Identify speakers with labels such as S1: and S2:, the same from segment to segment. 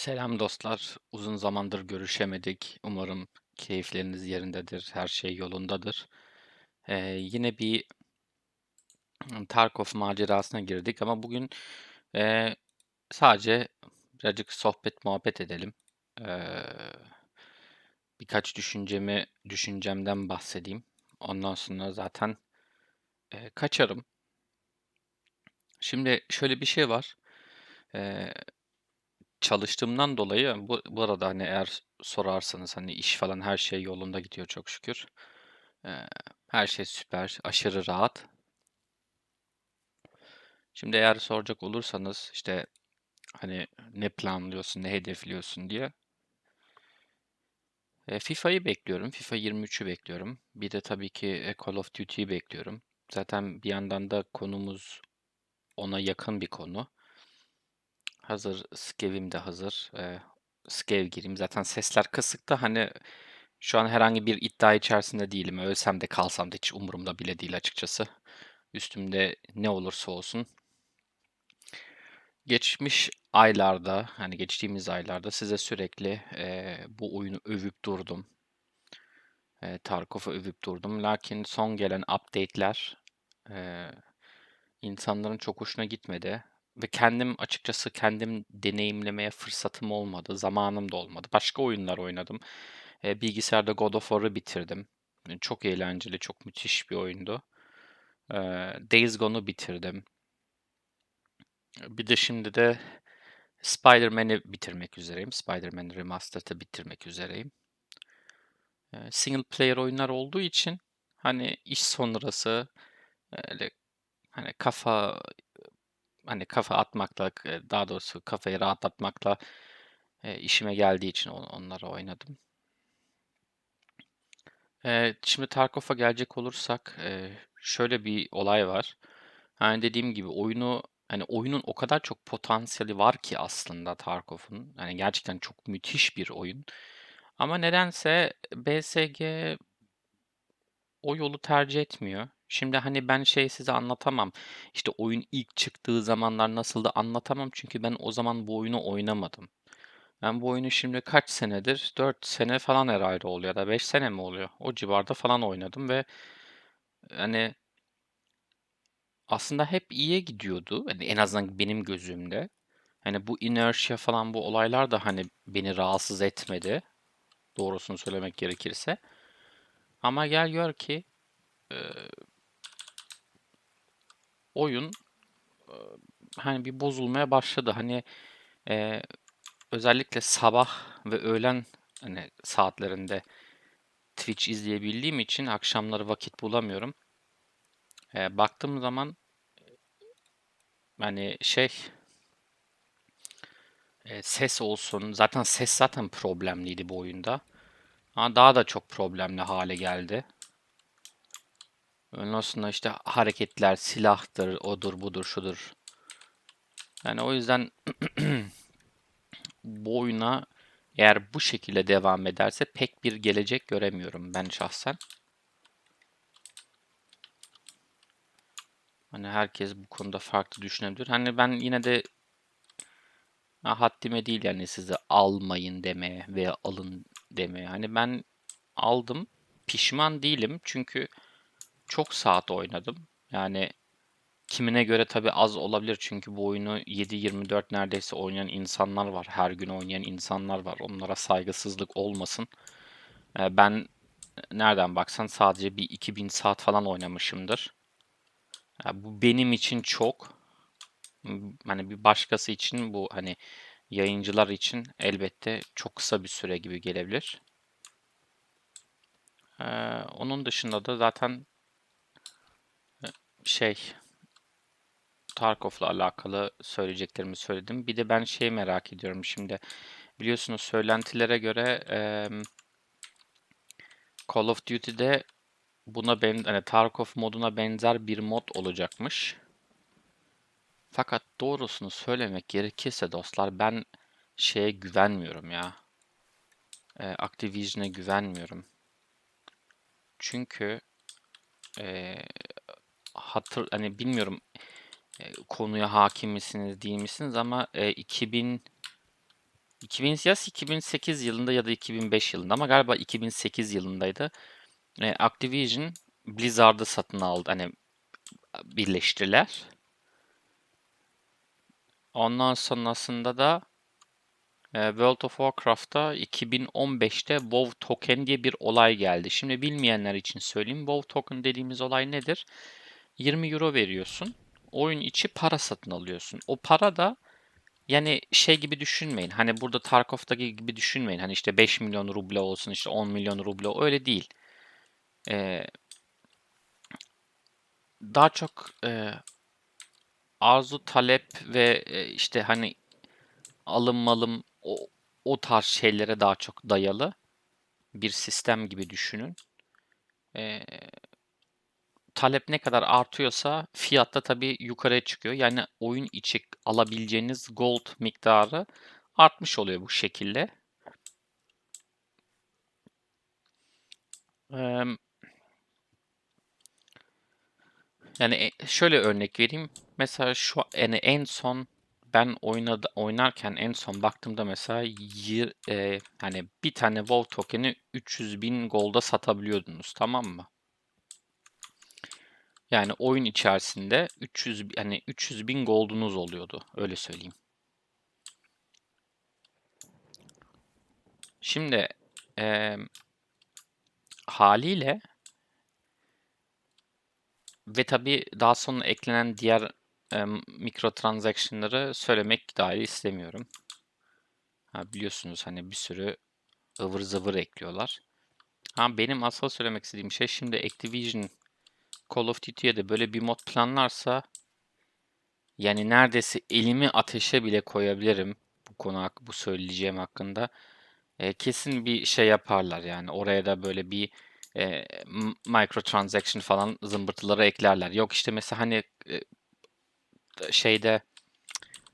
S1: Selam dostlar. Uzun zamandır görüşemedik. Umarım keyifleriniz yerindedir, her şey yolundadır. Ee, yine bir Tarkov macerasına girdik ama bugün e, sadece birazcık sohbet muhabbet edelim. Ee, birkaç düşüncemi düşüncemden bahsedeyim. Ondan sonra zaten e, kaçarım. Şimdi şöyle bir şey var. Ee, çalıştığımdan dolayı bu, bu arada hani eğer sorarsanız hani iş falan her şey yolunda gidiyor çok şükür. Ee, her şey süper, aşırı rahat. Şimdi eğer soracak olursanız işte hani ne planlıyorsun, ne hedefliyorsun diye. E, FIFA'yı bekliyorum. FIFA 23'ü bekliyorum. Bir de tabii ki Call of Duty'yi bekliyorum. Zaten bir yandan da konumuz ona yakın bir konu. Hazır Skev'im de hazır. E, Skev gireyim. Zaten sesler kısık da hani şu an herhangi bir iddia içerisinde değilim. Ölsem de kalsam da hiç umurumda bile değil açıkçası. Üstümde ne olursa olsun. Geçmiş aylarda, hani geçtiğimiz aylarda size sürekli e, bu oyunu övüp durdum. E, Tarkov'u övüp durdum. Lakin son gelen update'ler e, insanların çok hoşuna gitmedi. Ve kendim açıkçası kendim deneyimlemeye fırsatım olmadı. Zamanım da olmadı. Başka oyunlar oynadım. Bilgisayarda God of War'ı bitirdim. Çok eğlenceli, çok müthiş bir oyundu. Days Gone'u bitirdim. Bir de şimdi de Spider-Man'i bitirmek üzereyim. Spider-Man Remastered'ı bitirmek üzereyim. Single player oyunlar olduğu için hani iş sonrası öyle hani kafa hani kafa atmakla daha doğrusu kafayı rahatlatmakla e, işime geldiği için on- onları oynadım. Şimdi Tarkov'a gelecek olursak şöyle bir olay var. Hani dediğim gibi oyunu hani oyunun o kadar çok potansiyeli var ki aslında Tarkov'un. Yani gerçekten çok müthiş bir oyun. Ama nedense BSG o yolu tercih etmiyor. Şimdi hani ben şey size anlatamam. İşte oyun ilk çıktığı zamanlar nasıldı anlatamam çünkü ben o zaman bu oyunu oynamadım. Ben bu oyunu şimdi kaç senedir? 4 sene falan herhalde oluyor ya da 5 sene mi oluyor? O civarda falan oynadım ve hani aslında hep iyiye gidiyordu. Hani en azından benim gözümde. Hani bu inertia falan bu olaylar da hani beni rahatsız etmedi. Doğrusunu söylemek gerekirse. Ama gel gör ki oyun hani bir bozulmaya başladı. Hani e, özellikle sabah ve öğlen hani saatlerinde Twitch izleyebildiğim için akşamları vakit bulamıyorum. E, baktığım zaman hani şey e, ses olsun zaten ses zaten problemliydi bu oyunda. Ama daha da çok problemli hale geldi. Sonra işte hareketler, silahtır, odur, budur, şudur. Yani o yüzden bu oyuna eğer bu şekilde devam ederse pek bir gelecek göremiyorum ben şahsen. Hani herkes bu konuda farklı düşünebilir. Hani ben yine de ha, haddime değil yani size almayın demeye veya alın demeye. Hani ben aldım. Pişman değilim çünkü çok saat oynadım. Yani kimine göre tabii az olabilir çünkü bu oyunu 7-24 neredeyse oynayan insanlar var. Her gün oynayan insanlar var. Onlara saygısızlık olmasın. Ee, ben nereden baksan sadece bir 2000 saat falan oynamışımdır. Ya bu benim için çok. Hani bir başkası için bu hani yayıncılar için elbette çok kısa bir süre gibi gelebilir. Ee, onun dışında da zaten şey Tarkov'la alakalı söyleyeceklerimi söyledim. Bir de ben şey merak ediyorum şimdi. Biliyorsunuz söylentilere göre em, Call of Duty'de buna ben hani Tarkov moduna benzer bir mod olacakmış. Fakat doğrusunu söylemek gerekirse dostlar ben şeye güvenmiyorum ya. E, Activision'e güvenmiyorum. Çünkü e, hatır hani bilmiyorum e, konuya hakim misiniz değil misiniz ama e, 2000 2000 ya 2008 yılında ya da 2005 yılında ama galiba 2008 yılındaydı. E, Activision Blizzard'ı satın aldı. Hani birleştiler. Ondan sonrasında da e, World of Warcraft'ta 2015'te WoW Token diye bir olay geldi. Şimdi bilmeyenler için söyleyeyim. WoW Token dediğimiz olay nedir? 20 euro veriyorsun. Oyun içi para satın alıyorsun. O para da yani şey gibi düşünmeyin. Hani burada Tarkov'daki gibi düşünmeyin. Hani işte 5 milyon ruble olsun, işte 10 milyon ruble öyle değil. Ee, daha çok e, arzu talep ve e, işte hani alım malım o, o tarz şeylere daha çok dayalı bir sistem gibi düşünün. Ee, talep ne kadar artıyorsa fiyat da tabii yukarıya çıkıyor. Yani oyun içi alabileceğiniz gold miktarı artmış oluyor bu şekilde. Yani e, şöyle örnek vereyim. Mesela şu yani en son ben oynadı, oynarken en son baktığımda mesela yir, e, hani bir tane WoW tokeni 300 bin golda satabiliyordunuz tamam mı? Yani oyun içerisinde 300 hani 300 bin gold'unuz oluyordu. Öyle söyleyeyim. Şimdi e, haliyle ve tabii daha sonra eklenen diğer e, mikrotransaction'ları söylemek dahi istemiyorum. Ha, biliyorsunuz hani bir sürü ıvır zıvır ekliyorlar. Ha, benim asıl söylemek istediğim şey şimdi Activision Call of Duty'ye de böyle bir mod planlarsa yani neredeyse elimi ateşe bile koyabilirim bu konu bu söyleyeceğim hakkında. E, kesin bir şey yaparlar yani oraya da böyle bir e, microtransaction falan zımbırtıları eklerler. Yok işte mesela hani e, şeyde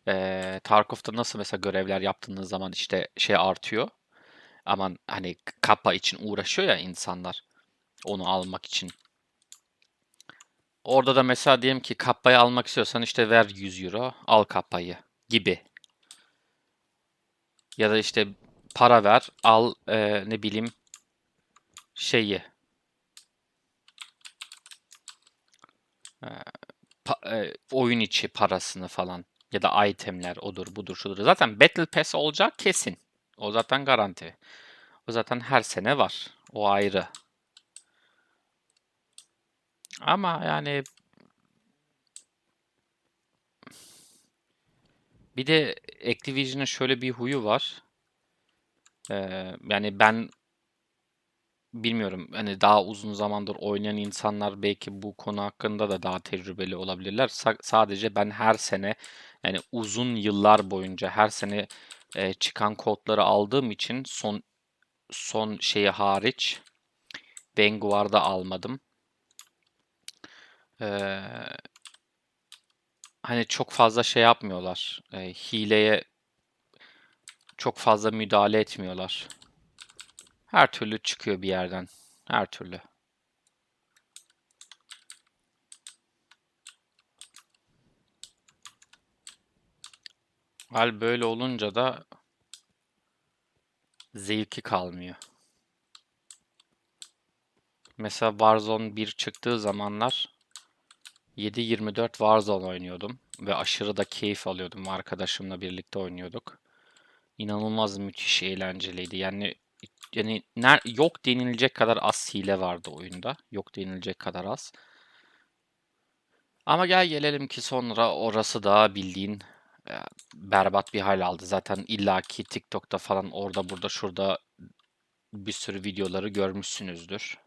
S1: e, Tarkov'da nasıl mesela görevler yaptığınız zaman işte şey artıyor. Aman hani kappa için uğraşıyor ya insanlar onu almak için. Orada da mesela diyelim ki kappayı almak istiyorsan işte ver 100 euro al kappayı gibi. Ya da işte para ver al e, ne bileyim şeyi e, pa, e, oyun içi parasını falan ya da itemler odur budur şudur. Zaten Battle Pass olacak kesin. O zaten garanti. O zaten her sene var. O ayrı. Ama yani bir de Activision'ın şöyle bir huyu var. Ee, yani ben bilmiyorum hani daha uzun zamandır oynayan insanlar belki bu konu hakkında da daha tecrübeli olabilirler. Sa- sadece ben her sene yani uzun yıllar boyunca her sene e, çıkan kodları aldığım için son son şeyi hariç Vanguard'da almadım. Ee, hani çok fazla şey yapmıyorlar. E, hileye çok fazla müdahale etmiyorlar. Her türlü çıkıyor bir yerden. Her türlü. Hal böyle olunca da zevki kalmıyor. Mesela Warzone 1 çıktığı zamanlar 7-24 Warzone oynuyordum ve aşırı da keyif alıyordum. Arkadaşımla birlikte oynuyorduk. İnanılmaz müthiş eğlenceliydi. Yani yani ner yok denilecek kadar az hile vardı oyunda. Yok denilecek kadar az. Ama gel gelelim ki sonra orası da bildiğin e, berbat bir hal aldı. Zaten illaki TikTok'ta falan orada burada şurada bir sürü videoları görmüşsünüzdür.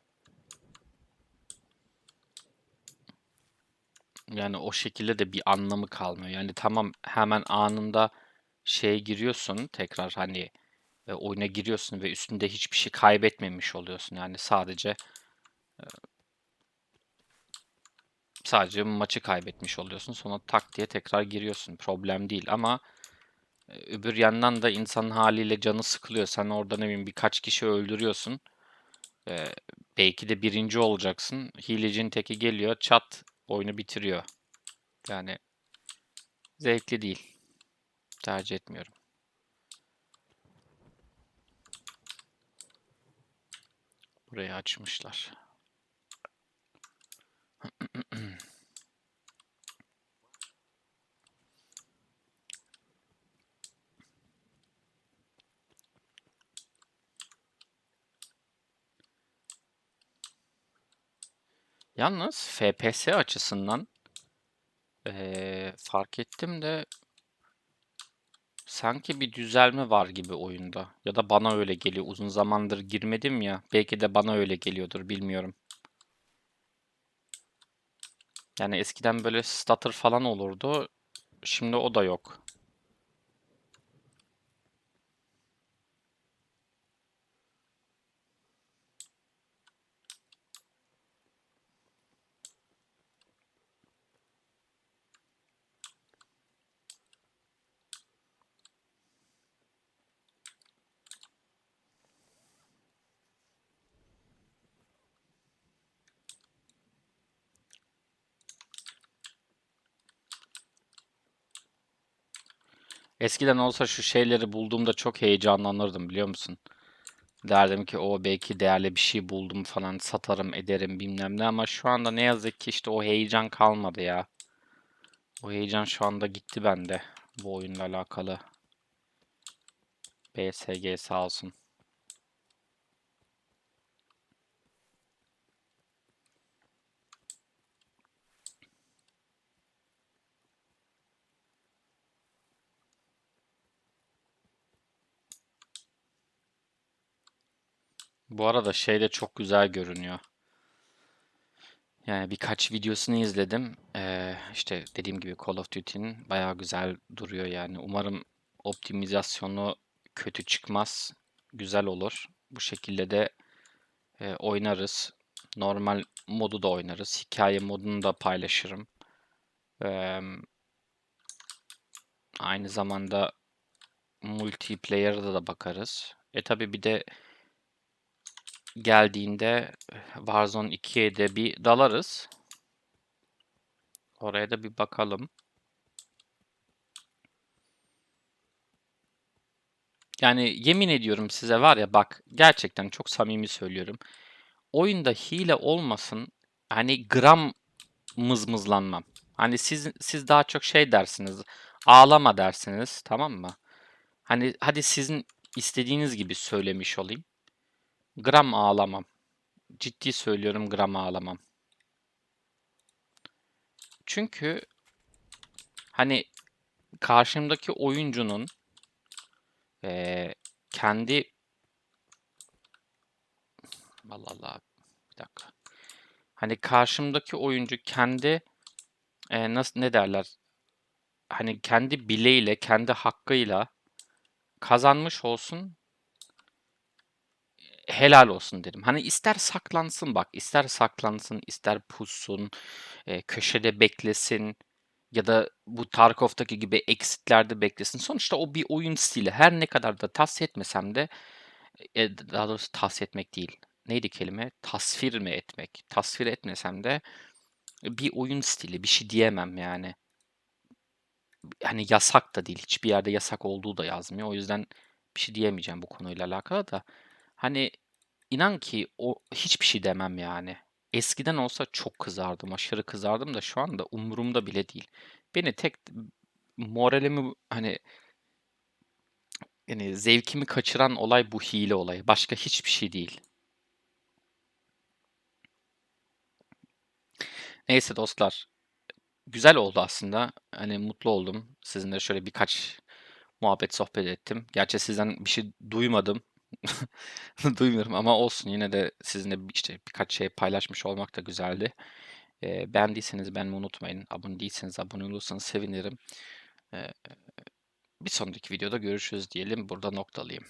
S1: Yani o şekilde de bir anlamı kalmıyor. Yani tamam hemen anında şeye giriyorsun tekrar hani e, oyuna giriyorsun ve üstünde hiçbir şey kaybetmemiş oluyorsun. Yani sadece e, sadece maçı kaybetmiş oluyorsun. Sonra tak diye tekrar giriyorsun. Problem değil ama e, öbür yandan da insan haliyle canı sıkılıyor. Sen orada ne bileyim birkaç kişi öldürüyorsun. E, belki de birinci olacaksın. Hilecinin teki geliyor çat oyunu bitiriyor. Yani zevkli değil. Tercih etmiyorum. Burayı açmışlar. Yalnız FPS açısından eee, fark ettim de sanki bir düzelme var gibi oyunda. Ya da bana öyle geliyor. Uzun zamandır girmedim ya. Belki de bana öyle geliyordur bilmiyorum. Yani eskiden böyle stutter falan olurdu. Şimdi o da yok. Eskiden olsa şu şeyleri bulduğumda çok heyecanlanırdım biliyor musun? Derdim ki o belki değerli bir şey buldum falan satarım ederim bilmem ne ama şu anda ne yazık ki işte o heyecan kalmadı ya. O heyecan şu anda gitti bende bu oyunla alakalı. BSG sağ olsun. Bu arada şey de çok güzel görünüyor. Yani birkaç videosunu izledim. Ee, işte dediğim gibi Call of Duty'nin bayağı güzel duruyor yani. Umarım optimizasyonu kötü çıkmaz. Güzel olur. Bu şekilde de e, oynarız. Normal modu da oynarız. Hikaye modunu da paylaşırım. Ee, aynı zamanda multiplayer'da da bakarız. E tabi bir de geldiğinde Warzone 2'ye de bir dalarız. Oraya da bir bakalım. Yani yemin ediyorum size var ya bak gerçekten çok samimi söylüyorum. Oyunda hile olmasın hani gram mızmızlanmam. Hani siz siz daha çok şey dersiniz. Ağlama dersiniz tamam mı? Hani hadi sizin istediğiniz gibi söylemiş olayım. Gram ağlamam. Ciddi söylüyorum gram ağlamam. Çünkü hani karşımdaki oyuncunun eee, kendi Allah Allah bir dakika. Hani karşımdaki oyuncu kendi eee, nasıl ne derler? Hani kendi bileğiyle, kendi hakkıyla kazanmış olsun helal olsun derim. Hani ister saklansın bak, ister saklansın, ister pussun, e, köşede beklesin ya da bu Tarkov'taki gibi eksitlerde beklesin. Sonuçta o bir oyun stili. Her ne kadar da tavsiye etmesem de e, daha doğrusu tavsiye etmek değil. Neydi kelime? Tasvir mi etmek? Tasvir etmesem de bir oyun stili, bir şey diyemem yani. Hani yasak da değil. Hiçbir yerde yasak olduğu da yazmıyor. O yüzden bir şey diyemeyeceğim bu konuyla alakalı da. Hani inan ki o hiçbir şey demem yani. Eskiden olsa çok kızardım, aşırı kızardım da şu anda umurumda bile değil. Beni tek moralimi hani yani zevkimi kaçıran olay bu hile olayı. Başka hiçbir şey değil. Neyse dostlar. Güzel oldu aslında. Hani mutlu oldum. Sizinle şöyle birkaç muhabbet sohbet ettim. Gerçi sizden bir şey duymadım. Duymuyorum ama olsun yine de sizinle işte birkaç şey paylaşmış olmak da güzeldi. Eee, beğendiyseniz beğenmeyi unutmayın. Abone değilseniz abone olursanız sevinirim. Eee, bir sonraki videoda görüşürüz diyelim. Burada noktalayayım.